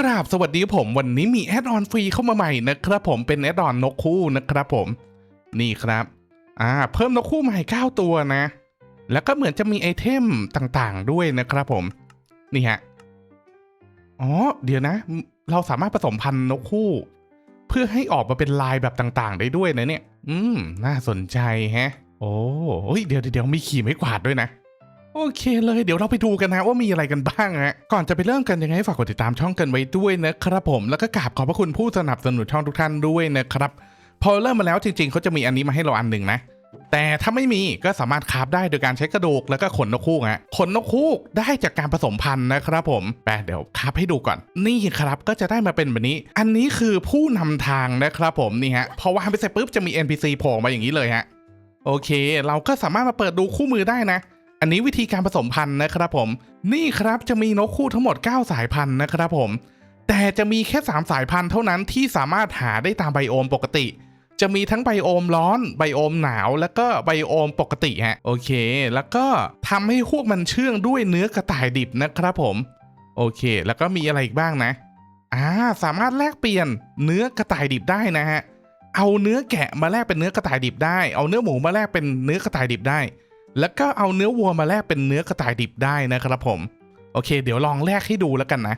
กราบสวัสดีผมวันนี้มีแอดออนฟรีเข้ามาใหม่นะครับผมเป็นแอดออนนกคู่นะครับผม นี่ครับ อ่า เพิ่มนกคู่ใหม่ 9 ตัวนะ แล้วก็เหมือนจะมีไอเทมต่างๆด้วยนะครับผม นี่ฮะ อ๋อ เดี๋ยวนะ เราสามารถผสมพันธุ์นกคู่ เพื่อให้ออกมาเป็นลายแบบต่างๆ ได้ด้วยนะเนี่ย อืม น่าสนใจแฮะ โอ้เฮ้ยเดี๋ยวเดี๋ยวมีขี่ไม่กวาดด้วยนะ โอเคเลยเดี๋ยวเราไปดูกันนะว่ามีอะไรกันบ้างฮะก่อนจะไปเริ่มกันยังไงฝากกดติดตามช่องกันไว้ด้วยนะครับผมแล้วก็กราบขอบพระคุณผู้สนับสนุนช่องทุกท่านด้วยนะครับพอเริ่มมาแล้วจริงๆเขาจะมีอันนี้มาให้เราอันหนึ่งนะ แต่ถ้าไม่มีก็สามารถคาฟได้โดยการใช้กระดูกแล้วก็ขนนกฮูกฮะขนนกฮูกได้จากการผสมพันธุ์นะครับผมแปเดี๋ยวคาฟให้ดูก่อน นี่ครับก็จะได้มาเป็นแบบนี้ อันนี้คือผู้นำทางนะครับผมนี่ฮะพอวางไปเสร็จปุ๊บจะมี NPC โผล่มาอย่างนี้เลยฮะโอเค เราก็สามารถมาเปิดดูคู่มือได้นะ อันนี้วิธีการผสมพันธุ์นะครับผม นี่ครับจะมีนกคู่ทั้งหมด 9 สายพันธุ์นะครับผม แต่จะมีแค่ 3 สายพันธุ์เท่านั้นที่สามารถหาได้ตามไบโอมปกติ จะมีทั้งไบโอมร้อน ไบโอมหนาว แล้วก็ไบโอมปกติฮะ โอเค แล้วก็ทำให้พวกมันเชื่องด้วยเนื้อกระต่ายดิบนะครับผม โอเค แล้วก็มีอะไรอีกบ้างนะ อ่า สามารถแลกเปลี่ยนเนื้อกระต่ายดิบได้นะฮะ เอาเนื้อแกะมาแลกเป็นเนื้อกระต่ายดิบได้ เอาเนื้อหมูมาแลกเป็นเนื้อกระต่ายดิบได้ แล้วก็เอาเนื้อวัวมาแลกเป็นเนื้อกระต่ายดิบได้นะครับผม โอเค เดี๋ยวลองแลกให้ดูแล้วกันนะ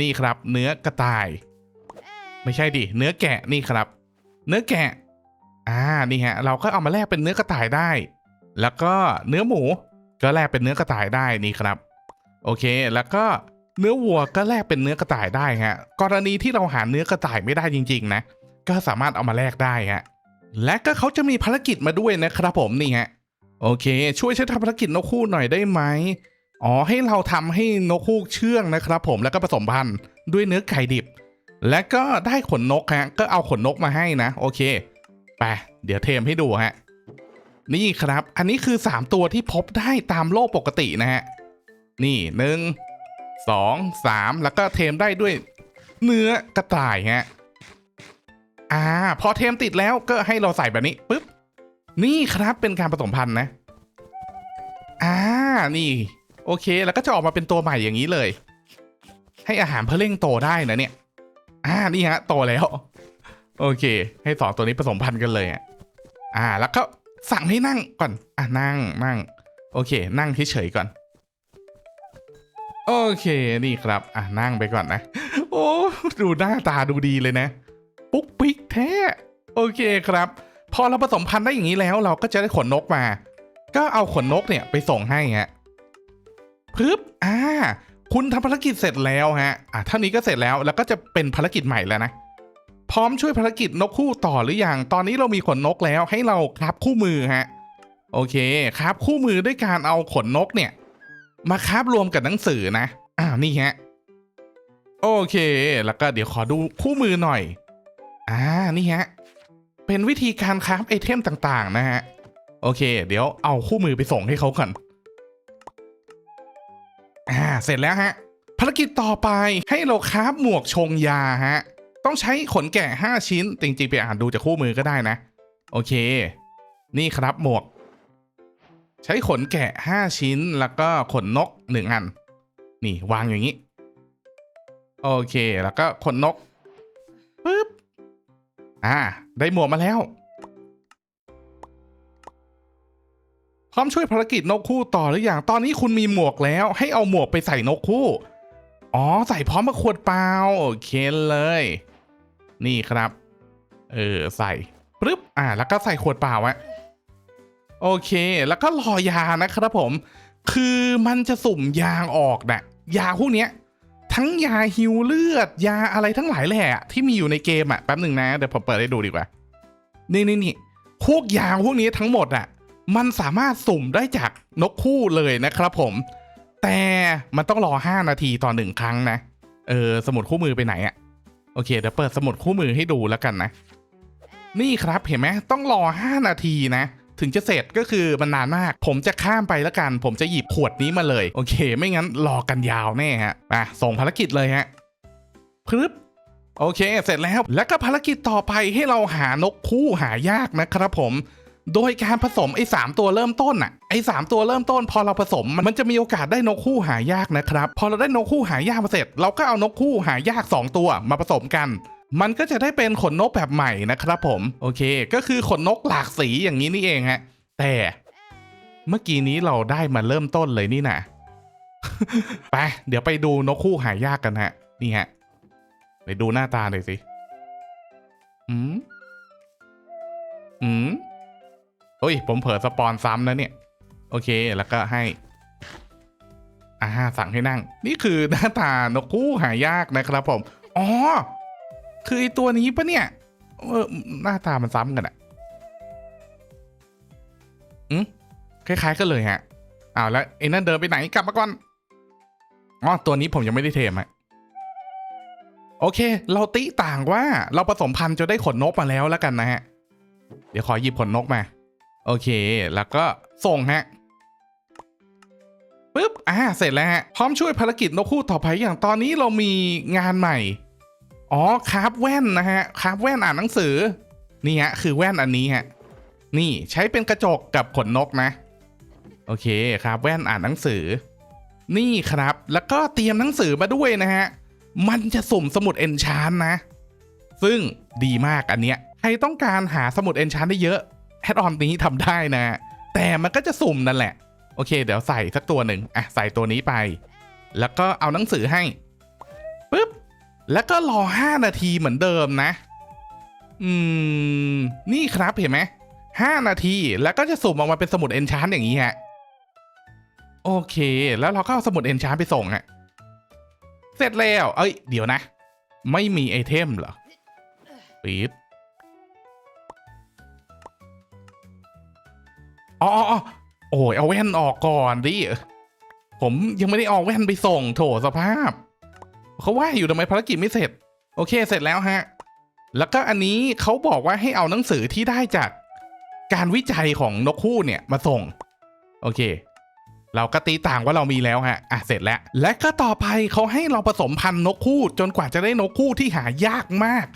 นี่ครับ เนื้อกระต่าย ไม่ใช่ดิ เนื้อแกะนี่ครับ เนื้อแกะ อ่า นี่ฮะ เราก็เอามาแลกเป็นเนื้อกระต่ายได้ แล้วก็เนื้อหมู ก็แลกเป็นเนื้อกระต่ายได้นี่ครับ โอเค แล้วก็เนื้อวัวก็แลกเป็นเนื้อกระต่ายได้ฮะ กรณีที่เราหาเนื้อกระต่ายไม่ได้จริง ๆ นะ ก็สามารถเอามาแลกได้ฮะ และก็เขาจะมีภารกิจมาด้วยนะครับผมนี่ฮะ โอเค ช่วยฉันทำภารกิจนกคู่หน่อยได้ไหมอ๋อให้เราทำให้นกคู่เชื่องนะครับ ผมแล้วก็ผสมพันธุ์ด้วยเนื้อไก่ดิบ และก็ได้ขนนกฮะก็เอาขนนกมาให้นะ โอเคไปเดี๋ยวเทมให้ดูฮะนี่ครับ อันนี้คือ 3 ตัวที่พบได้ตามโลกปกตินะฮะ นี่หนึ่งสองสามแล้วก็เทมได้ด้วยเนื้อกระต่ายฮะ อ่า พอเทมติดแล้วก็ให้เราใส่แบบนี้ปุ๊บ นี่ครับเป็นการผสมพันธุ์นะอ่านี่ โอเคแล้วก็จะออกมาเป็นตัวใหม่อย่างนี้เลย ให้อาหารเพื่อเร่งโตได้นะเนี่ย อ่านี่ฮะโตแล้ว โอเค ให้สองตัวนี้ผสมพันธุ์กันเลยอะอ่า แล้วก็สั่งให้นั่งก่อน อะนั่งนั่ง โอเค นั่งเฉยๆก่อน โอเคนี่ครับ อะนั่งไปก่อนนะ โอ้ดูหน้าตาดูดีเลยนะ ปุ๊กปิ๊กแท้ โอเคครับ พอเราผสมพันธุ์ได้อย่างนี้แล้วเราก็จะได้ขนนกมา ก็เอาขนนกเนี่ยไปส่งให้ฮะปึ๊บอ่า คุณทำภารกิจเสร็จแล้วฮะ อะเท่านี้ก็เสร็จแล้ว แล้วก็จะเป็นภารกิจใหม่แล้วนะ พร้อมช่วยภารกิจนกคู่ต่อหรือยัง ตอนนี้เรามีขนนกแล้วให้เราครับคู่มือฮะ โอเคครับคู่มือด้วยการเอาขนนกเนี่ย มาคาบรวมกับหนังสือนะ อ่านี่ฮะ โอเค แล้วก็เดี๋ยวขอดูคู่มือหน่อย อ่า นี่ฮะ เป็นวิธีการคราฟไอเทมต่างๆ นะฮะ โอเค เดี๋ยวเอาคู่มือไปส่งให้เขาก่อน อ่า เสร็จแล้วฮะ ภารกิจต่อไปให้เราคราฟหมวกชงยาฮะ ต้องใช้ขนแกะ 5 ชิ้น จริงๆ ไปอ่านดูจากคู่มือก็ได้นะ โอเค นี่ครับหมวก ใช้ขนแกะ 5 ชิ้นแล้วก็ขนนก 1 อัน นี่วางอย่างนี้ โอเค แล้วก็ขนนก อ่า ได้หมวกมาแล้ว พร้อมช่วยภารกิจนกคู่ต่อหรืออย่างตอนนี้คุณมีหมวกแล้ว ให้เอาหมวกไปใส่นกคู่ อ๋อ ใส่พร้อมกับขวดเปล่าโอเคเลย นี่ครับ เออ ใส่ปึ๊บอ่า แล้วก็ใส่ขวดเปล่าอะโอเค แล้วก็รอยานะครับผม คือมันจะสุ่มยางออกนะยาพวกเนี้ย ทั้งยาฮิวเลือด ยาอะไรทั้งหลายแหละที่มีอยู่ในเกมอะแป๊บหนึ่งนะ เดี๋ยวผมเปิดให้ดูดีกว่า นี่นี่นี่พวกยาพวกนี้ทั้งหมดอะ มันสามารถสุ่มได้จากนกคู่เลยนะครับผม แต่มันต้องรอ 5 นาทีต่อหนึ่งครั้งนะ เออ สมุดคู่มือไปไหนอะ โอเค เดี๋ยวเปิดสมุดคู่มือให้ดูแล้วกันนะ นี่ครับเห็นไหมต้องรอ 5 นาทีนะ ถึงจะเสร็จก็คือมันนานมาก ผมจะข้ามไปแล้วกัน ผมจะหยิบขวดนี้มาเลย โอเค ไม่งั้นรอกันยาวแน่ฮะอะส่งภารกิจเลยฮะพึบโอเค เสร็จแล้ว แล้วก็ภารกิจต่อไปให้เราหานกคู่หายากนะครับผม โดยการผสมไอ้สามตัวเริ่มต้นอะไอ้สามตัวเริ่มต้น พอเราผสมมันจะมีโอกาสได้นกคู่หายากนะครับ พอเราได้นกคู่หายากมาเสร็จ เราก็เอานกคู่หายากสองตัวมาผสมกัน มันก็จะได้เป็นขนนกแบบใหม่นะครับผม โอเค ก็คือขนนกหลากสีอย่างนี้นี่เองฮะ แต่เมื่อกี้นี้เราได้มาเริ่มต้นเลยนี่นะไป เดี๋ยวไปดูนกคู่หายากกันฮะ นี่ฮะไปดูหน้าตาหน่อยสิอืมอืมเฮ้ย ผมเผลอสปอนซ้ำนะเนี่ย โอเค แล้วก็ให้อ่าสั่งให้นั่ง นี่คือหน้าตานกคู่หายากนะครับผม อ๋อ คือไอตัวนี้ปะเนี่ยเออหน้าตามันซ้ำกันอะอืมคล้ายๆกันเลยฮะอ้าวแล้วไอ้นั่นเดินไปไหนกลับมาก่อนอ๋อตัวนี้ผมยังไม่ได้เทมอะโอเค เราติต่างว่าเราผสมพันธุ์จะได้ขนนกมาแล้วแล้วกันนะฮะ เดี๋ยวขอหยิบขนนกมา โอเค แล้วก็ส่งฮะปึ๊บอ่าเสร็จแล้วฮะ พร้อมช่วยภารกิจนกคู่ต่อไปอย่างตอนนี้เรามีงานใหม่ อ๋อคราฟแว่นนะฮะคราฟแว่นอ่านหนังสือ นี่ฮะคือแว่นอันนี้ฮะ นี่ใช้เป็นกระจกกับขนนกนะ โอเคครับแว่นอ่านหนังสือ นี่ครับ แล้วก็เตรียมหนังสือมาด้วยนะฮะ มันจะสุ่มสมุดเอนชานนะ ซึ่งดีมากอันเนี้ย ใครต้องการหาสมุดเอนชานได้เยอะแอดออนนี้ทำได้นะ แต่มันก็จะสุ่มนั่นแหละ โอเค เดี๋ยวใส่สักตัวหนึ่งอะใส่ตัวนี้ไป แล้วก็เอาหนังสือให้ปุ๊บ แล้วก็รอ 5 นาทีเหมือนเดิมนะ อืม นี่ครับเห็นไหมห้านาทีแล้วก็จะสุ่มออกมาเป็นสมุดเอนชานอย่างนี้ฮะ โอเค แล้วเราก็เอาสมุดเอนชานไปส่งฮะ เสร็จแล้ว เอ้ย เดี๋ยวนะ ไม่มีไอเทมเหรอปิดอ๋ออ๋อโอ้ยเอาแว่นออกก่อนดิ ผมยังไม่ได้เอาแว่นไปส่งโถสภาพ เขาว่าอยู่ทำไมภารกิจไม่เสร็จ โอเคเสร็จแล้วฮะ แล้วก็อันนี้เขาบอกว่าให้เอาหนังสือที่ได้จากการวิจัยของนกคู่เนี่ยมาส่ง โอเค เราก็ตีต่างว่าเรามีแล้วฮะอะเสร็จแล้ว และก็ต่อไปเขาให้เราผสมพันธุ์นกคู่จนกว่าจะได้นกคู่ที่หายากมาก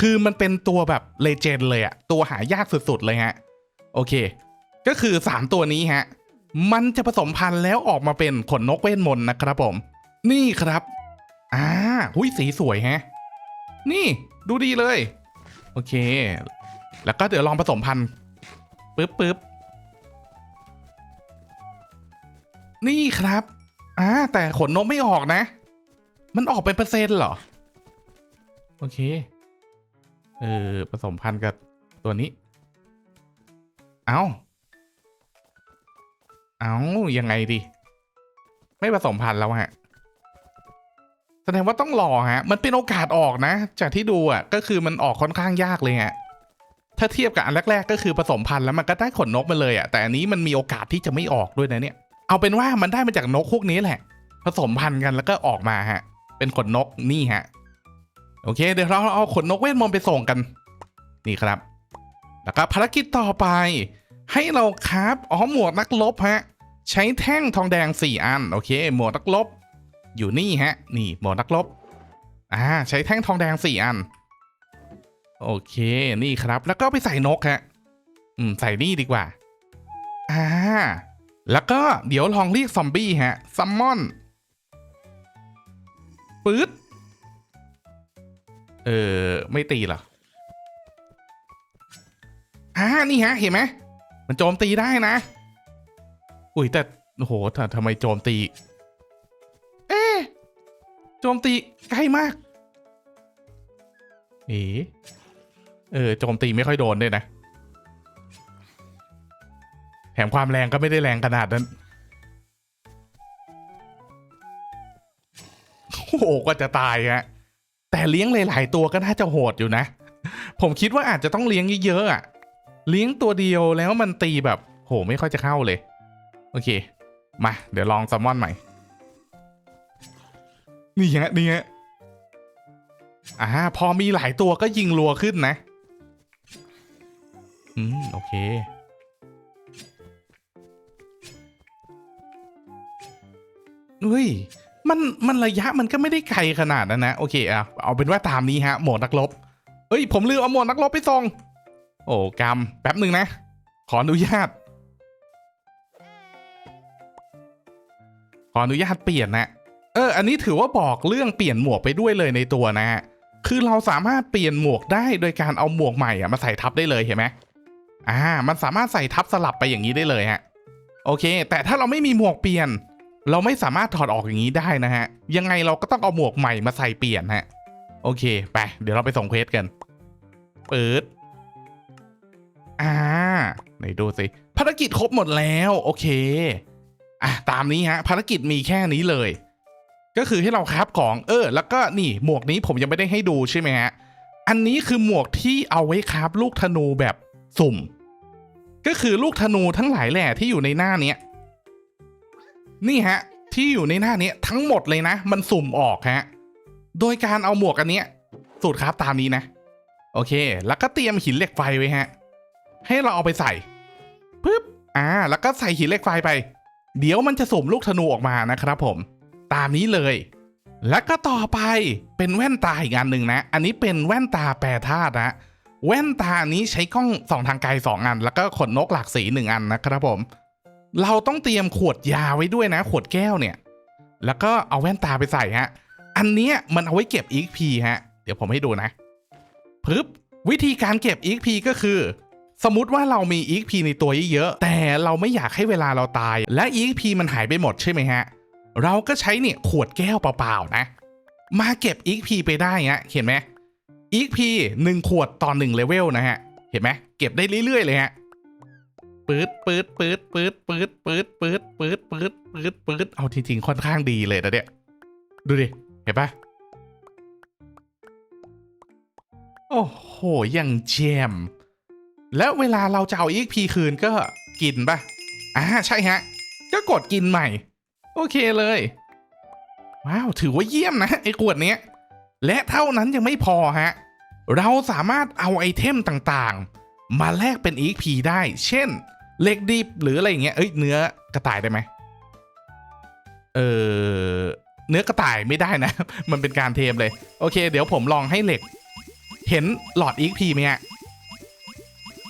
คือมันเป็นตัวแบบเลเจนด์เลยอะตัวหายากสุดๆเลยฮะ โอเค ก็คือ 3 ตัวนี้ฮะ มันจะผสมพันธุ์แล้วออกมาเป็นขนนกเวทมนต์นะครับผม นี่ครับ อ่าหุ้ยสีสวยแฮะ นี่ดูดีเลย โอเค แล้วก็เดี๋ยวลองผสมพันธุ์ปึ๊บปึ๊บนี่ครับอ่าแต่ขนนกไม่ออกนะ มันออกเป็นเปอร์เซ็นต์เหรอ โอเค เออผสมพันธุ์กับตัวนี้ เอาเอายังไงดี ไม่ผสมพันธุ์แล้วฮะ ดงว่าต้องรอฮะ มันเป็นโอกาสออกนะ จากที่ดูอะ ก็คือมันออกค่อนข้างยากเลยฮะ ถ้าเทียบกับอันแรกๆ ก็คือผสมพันธุ์แล้วมันก็ได้ขนนกมาเลยอะ แต่อันนี้มันมีโอกาสที่จะไม่ออกด้วยนะเนี่ย เอาเป็นว่ามันได้มาจากนกพวกนี้แหละ ผสมพันธุ์กันแล้วก็ออกมาฮะ เป็นขนนกนี่ฮะ โอเค เดี๋ยวเราเอาขนนกเวทมนต์ไปส่งกัน นี่ครับ แล้วก็ภารกิจต่อไป ให้เราคราฟอ๋อหมวกนักรบฮะ ใช้แท่งทองแดง 4 อัน โอเค หมวกนักรบ อยู่นี่ฮะ นี่หมวกนักรบอ่าใช้แท่งทองแดง4อัน โอเคนี่ครับแล้วก็ไปใส่นกฮะอืมใส่นี่ดีกว่าอ่าแล้วก็เดี๋ยวลองเรียกซอมบี้ฮะซัมมอนปื๊ดเออไม่ตีหรออ่านี่ฮะ เห็นไหมมันโจมตีได้นะ อุ้ยแต่โอ้โหทำไมโจมตี โจมตีใกล้มากเอ๋เออโจมตีไม่ค่อยโดนด้วยนะแถมความแรงก็ไม่ได้แรงขนาดนั้นโอ้โหก็จะตายฮะแต่เลี้ยงหลาย ๆ ตัวก็น่าจะโหดอยู่นะ ผมคิดว่าอาจจะต้องเลี้ยงเยอะๆอะ เลี้ยงตัวเดียวแล้วมันตีแบบ โหไม่ค่อยจะเข้าเลย โอเค มา เดี๋ยวลองแซลมอนใหม่ นี่ฮะนี่ฮะอ่าพอมีหลายตัวก็ยิงรัวขึ้นนะ อืม โอเค เฮ้ย มัน มันระยะมันก็ไม่ได้ไกลขนาดนั้นนะ โอเคอะเอาเป็นว่าตามนี้ฮะ หมดนักรบเอ้ย ผมลืมเอาหมดนักรบไปส่ง โอ้กรรมแป๊บหนึ่งนะ ขออนุญาต ขออนุญาตเปลี่ยนนะ เออ อันนี้ถือว่าบอกเรื่องเปลี่ยนหมวกไปด้วยเลยในตัวนะฮะ คือเราสามารถเปลี่ยนหมวกได้โดยการเอาหมวกใหม่อะมาใส่ทับได้เลยเห็นไหมอ่า มันสามารถใส่ทับสลับไปอย่างนี้ได้เลยฮะ โอเค แต่ถ้าเราไม่มีหมวกเปลี่ยน เราไม่สามารถถอดออกอย่างนี้ได้นะฮะ ยังไงเราก็ต้องเอาหมวกใหม่มาใส่เปลี่ยนฮะ โอเค ไป เดี๋ยวเราไปส่งเควสกัน เปิด อ่า ไหนดูสิ ภารกิจครบหมดแล้ว โอเค อะ ตามนี้ฮะ ภารกิจมีแค่นี้เลย ก็คือให้เราคราฟของเออ แล้วก็นี่หมวกนี้ผมยังไม่ได้ให้ดูใช่ไหมฮะอันนี้คือหมวกที่เอาไว้คราฟลูกธนูแบบสุ่ม ก็คือลูกธนูทั้งหลายแหล่ที่อยู่ในหน้าเนี้ยนี่ฮะ ที่อยู่ในหน้าเนี้ยทั้งหมดเลยนะ มันสุ่มออกฮะโดยการเอาหมวกอันเนี้ย สูตรคราฟตามนี้นะ โอเค แล้วก็เตรียมหินเหล็กไฟไว้ฮะ ให้เราเอาไปใส่ปึ๊บอ่า แล้วก็ใส่หินเหล็กไฟไป เดี๋ยวมันจะสุ่มลูกธนูออกมานะครับผม ตามนี้เลย แล้วก็ต่อไปเป็นแว่นตาอีกอันหนึ่งนะ อันนี้เป็นแว่นตาแปรธาตุนะ แว่นตานี้ใช้กล้องส่องทางไกลสองอัน แล้วก็ขนนกหลากสีหนึ่งอันนะครับผม เราต้องเตรียมขวดยาไว้ด้วยนะ ขวดแก้วเนี่ย แล้วก็เอาแว่นตาไปใส่ฮะ อันนี้มันเอาไว้เก็บ EXP ฮะ เดี๋ยวผมให้ดูนะปึ๊บวิธีการเก็บ EXP ก็คือสมมติว่าเรามี EXP ในตัวเยอะๆ แต่เราไม่อยากให้เวลาเราตาย และ EXP มันหายไปหมดใช่ไหมฮะ เราก็ใช้เนี่ยขวดแก้วเปล่าๆนะ มาเก็บ EXP ไปได้ฮะเห็นไหม EXP หนึ่งขวดต่อหนึ่งเลเวลนะฮะ เห็นไหมเก็บได้เรื่อยๆเลยฮะปื๊ดปื๊ดปื๊ดปื๊ดปื๊ดปื๊ดปื๊ดปื๊ดปื๊ดปื๊ดปื๊ดเอาจริงๆค่อนข้างดีเลยนะเนี่ยดูดิ เห็นปะโอ้โหยังแจม แล้วเวลาเราจะเอา EXP คืนก็กินปะอ่าใช่ฮะ ก็กดกินใหม่ อเคเลย ว้าว ถือว่าเยี่ยมนะ ไอ้ขวดเนี้ย และเท่านั้นยังไม่พอฮะ เราสามารถเอาไอเทมต่างๆ มาแลกเป็น EXP ได้ เช่นเหล็กดิบหรืออะไรอย่างเงี้ย เอ้ย เนื้อกระต่ายได้ไหม เออ เนื้อกระต่ายไม่ได้นะ มันเป็นการเทมเลย โอเค เดี๋ยวผมลองให้เหล็ก เห็นหลอด EXP ไหมฮะ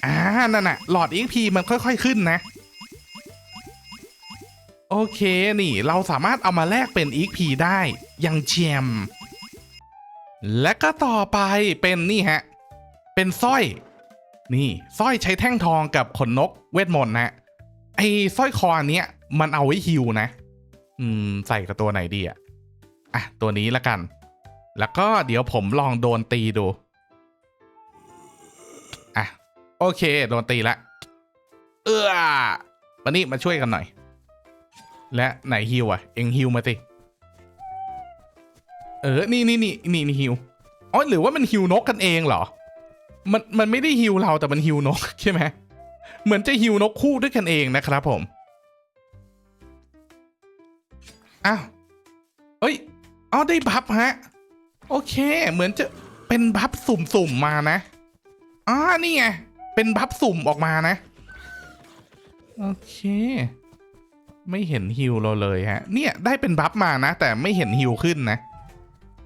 อ่านั่นน่ะ หลอด EXP มันค่อย ๆ ขึ้นนะ โอเคนี่เราสามารถเอามาแลกเป็น EXP ได้ย่างเจียม และก็ต่อไปเป็นนี่ฮะ เป็นสร้อย นี่สร้อยใช้แท่งทองกับขนนกเวทมนต์นะไอ้สร้อยคอนเนี้ยมันเอาไว้ฮิวนะ อืม ใส่กับตัวไหนดีอะอะ ตัวนี้ละกัน แล้วก็เดี๋ยวผมลองโดนตีดู อะ โอเค โดนตีละ เออมานี่มาช่วยกันหน่อย และไหนฮิวอะ เอ็งฮิวมาสิเออ นี่นี่นี่นี่นี่ฮิวอ๋อหรือว่ามันฮิวนกกันเองเหรอ มันมันไม่ได้ฮิวเราแต่มันฮิวนกใช่ไหมเหมือนจะฮิวนกคู่ด้วยกันเองนะครับผมอ้าวเอ้ยอ๋อได้บัฟฮะ โอเค เหมือนจะเป็นบัฟสุ่มๆมานะอ่านี่ไงเป็นบัฟสุ่มออกมานะ โอเค ไม่เห็นฮิวเราเลยฮะ เนี่ยได้เป็นบัฟมานะ แต่ไม่เห็นฮิวขึ้นนะ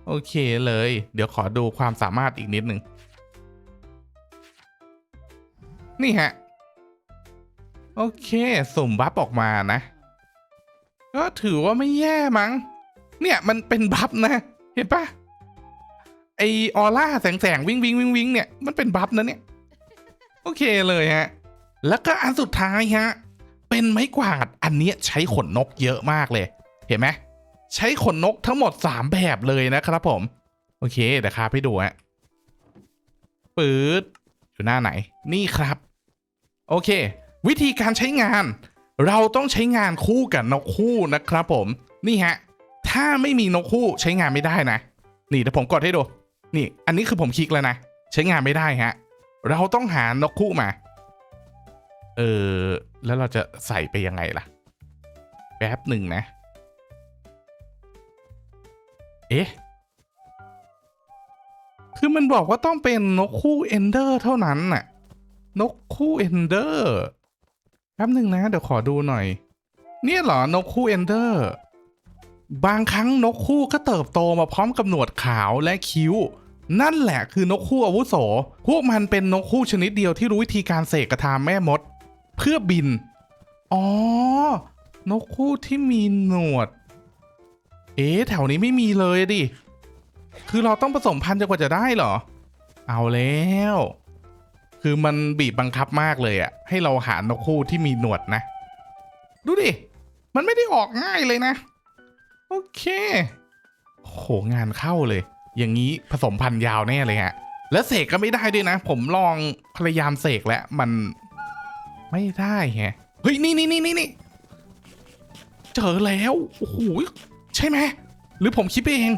โอเคเลย เดี๋ยวขอดูความสามารถอีกนิดหนึ่งนี่ฮะ โอเค สุ่มบัฟออกมานะ ก็ถือว่าไม่แย่มั้ง เนี่ยมันเป็นบัฟนะ เห็นปะไอออร่าแสงแสงวิ่งวิ่งวิ่งวิ่งเนี่ยมันเป็นบัฟนะเนี่ย โอเคเลยฮะ แล้วก็อันสุดท้ายฮะ เป็นไม้กวาดอันนี้ใช้ขนนกเยอะมากเลย เห็นไหมใช้ขนนกทั้งหมด 3 แบบเลยนะครับผม โอเคเดี๋ยวครับให้ดูฮะปืดอยู่หน้าไหนนี่ครับ โอเค วิธีการใช้งาน เราต้องใช้งานคู่กับนกคู่นะครับผม นี่ฮะ ถ้าไม่มีนกคู่ใช้งานไม่ได้นะ นี่เดี๋ยวผมกดให้ดู นี่ อันนี้คือผมคลิกแล้วนะ ใช้งานไม่ได้ฮะ เราต้องหานกคู่มา เออ แล้วเราจะใส่ไปยังไงล่ะ แป๊บหนึ่งนะ เอ๊ะ คือมันบอกว่าต้องเป็นนกคู่เอนเดอร์เท่านั้นน่ะ นกคู่เอนเดอร์ แป๊บหนึ่งนะ เดี๋ยวขอดูหน่อย เนี่ยเหรอนกคู่เอนเดอร์ บางครั้งนกคู่ก็เติบโตมาพร้อมกับหนวดขาวและคิ้วนั่นแหละคือนกคู่อาวุโส พวกมันเป็นนกคู่ชนิดเดียวที่รู้วิธีการเสกกระทาแม่มด เพื่อบิน อ๋อ นกคู่ที่มีหนวด เอ๊ะ แถวนี้ไม่มีเลยดิ คือเราต้องผสมพันธุ์จนกว่าจะได้เหรอ เอาแล้ว คือมันบีบบังคับมากเลยอะให้เราหานกคู่ที่มีหนวดนะ ดูดิ มันไม่ได้ออกง่ายเลยนะ โอเค โห งานเข้าเลย อย่างนี้ผสมพันธุ์ยาวแน่เลยฮะ แล้วเสกก็ไม่ได้ด้วยนะ ผมลองพยายามเสกแล้วมัน ไม่ได้แฮะเฮ้ยนี่นี่นี่นี่นี่เจอแล้วโอ้โหใช่ไหมหรือผมคิดเอง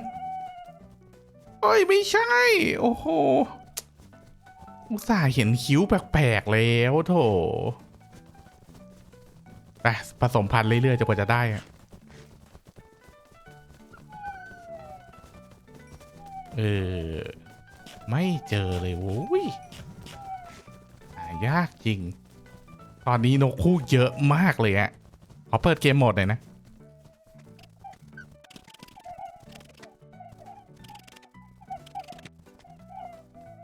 เอ้ยไม่ใช่ โอ้โหอุตส่าห์เห็นคิ้วแปลกๆแล้วโถไปผสมพันธุ์เรื่อยๆจนกว่าจะได้เออ ไม่เจอเลยโว้ยยากจริง ตอนนี้นกคู่เยอะมากเลยอะขอเปิดเกมโหมดหน่อยนะ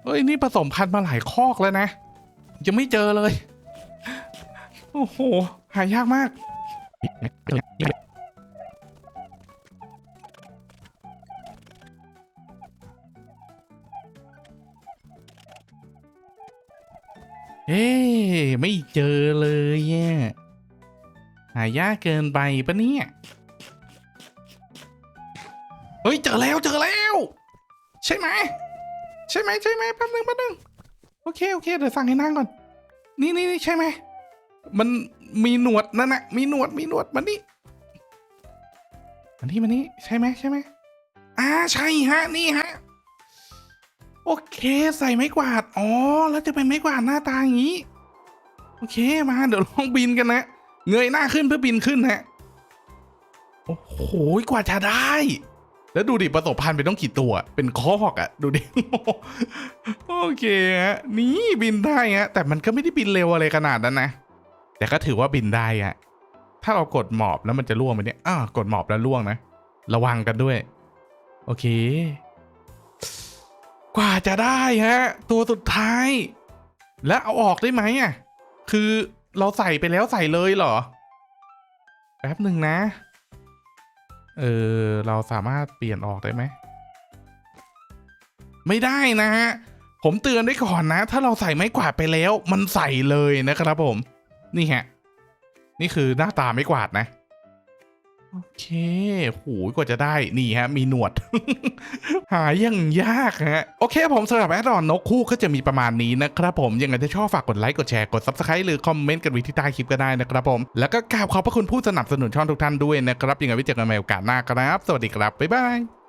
เฮ้ยนี่ผสมพันธุ์มาหลายคอกแล้วนะ ยังไม่เจอเลย โอ้โห หายากมาก เอ๊ะไม่เจอเลยเนี่ยหายากเกินไปปะเนี่ย เฮ้ย เจอแล้วเจอแล้ว ใช่ไหม ใช่ไหมใช่ไหมแป๊บนึงแป๊บนึงโอเค โอเค เดี๋ยวสั่งให้นั่งก่อน นี่นี่นี่ใช่ไหม มันมีหนวดนั่นนะมีหนวดมีหนวดมันนี่มันนี่มันนี่ใช่ไหมใช่ไหมอ่าใช่ฮะนี่ฮะ โอเค ใส่ไม้กวาด อ๋อ แล้วจะเป็นไม้กวาดหน้าตาอย่างนี้ โอเค มาเดี๋ยวลองบินกันนะ เงยหน้าขึ้นเพื่อบินขึ้นฮะ โอ้โห กว่าจะได้ แล้วดูดิประสบพันธ์ไปต้องกี่ตัว เป็นคอกอะดูดิ โอเคฮะ นี่บินได้ฮะ แต่มันก็ไม่ได้บินเร็วอะไรขนาดนั้นนะ แต่ก็ถือว่าบินได้ฮะ ถ้าเรากดหมอบแล้วมันจะล่วงไปเนี่ย อ้าวกดหมอบแล้วล่วงนะ ระวังกันด้วย โอเค กว่าจะได้ฮะ ตัวสุดท้าย แล้วเอาออกได้ไหมอะ คือเราใส่ไปแล้วใส่เลยเหรอ แป๊บหนึ่งนะ เออ เราสามารถเปลี่ยนออกได้ไหม ไม่ได้นะฮะ ผมเตือนไว้ก่อนนะ ถ้าเราใส่ไม้กวาดไปแล้ว มันใส่เลยนะครับผม นี่ฮะ นี่คือหน้าตาไม้กวาดนะ โอเคโหยกว่าจะได้ นี่ฮะ มีหนวด หายังยากฮะ โอเคผมสำหรับแอดออนนกคู่ก็จะมีประมาณนี้นะครับผม ยังไงถ้าชอบฝากกดไลค์ กดแชร์ กด subscribe หรือคอมเมนต์กันไว้ที่ใต้คลิปก็ได้นะครับผม แล้วก็กราบขอบพระคุณผู้สนับสนุนช่องทุกท่านด้วยนะครับ ยังไงไว้เจอกันใหม่โอกาสหน้าครับ สวัสดีครับ บ๊ายบาย